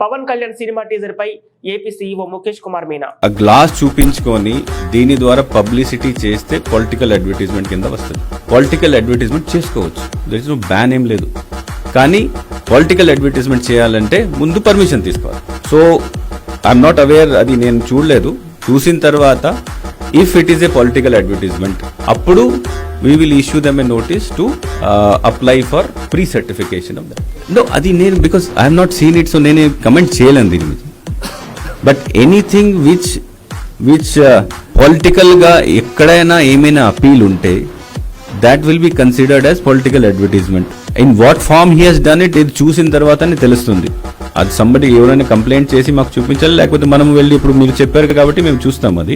Pawan Kalyan cinema teaser పై AP CEO Mukesh Kumar Meena. ఆ glass చూపించుకొని దీని ద్వారా పబ్లిసిటీ చేస్తే పొలిటికల్ అడ్వర్టైజ్మెంట్ కింద వస్తుంది. పొలిటికల్ అడ్వర్టైజ్మెంట్ చేసుకోవచ్చు. దర్ ఇస్ నో బ్యాన్ ఏం లేదు. కానీ పొలిటికల్ అడ్వర్టైజ్మెంట్ చేయాలంటే ముందు పర్మిషన్ తీసుకోవాలి. సో ఐఎమ్ నాట్ అవేర్ అది నేను చూడలేదు. చూసిన తర్వాత if it is a political advertisement అప్పుడు we will issue them a notice to apply for pre certification of that no అది నేను because I'm not seen it so నేను కమెంట్ చేయలేను దీని మీద. బట్ ఎనీథింగ్ విచ్ విచ్ పొలిటికల్గా ఎక్కడైనా ఏమైనా అపీల్ ఉంటే that will be considered as political advertisement in what form he he's done it ఇది చూసిన తర్వాతనే తెలుస్తుంది. అది సంబడి ఎవరైనా కంప్లైంట్ చేసి మాకు చూపించాలి లేకపోతే మనం వెళ్ళి ఇప్పుడు మీరు చెప్పారు కాబట్టి మేము చూస్తాం అది.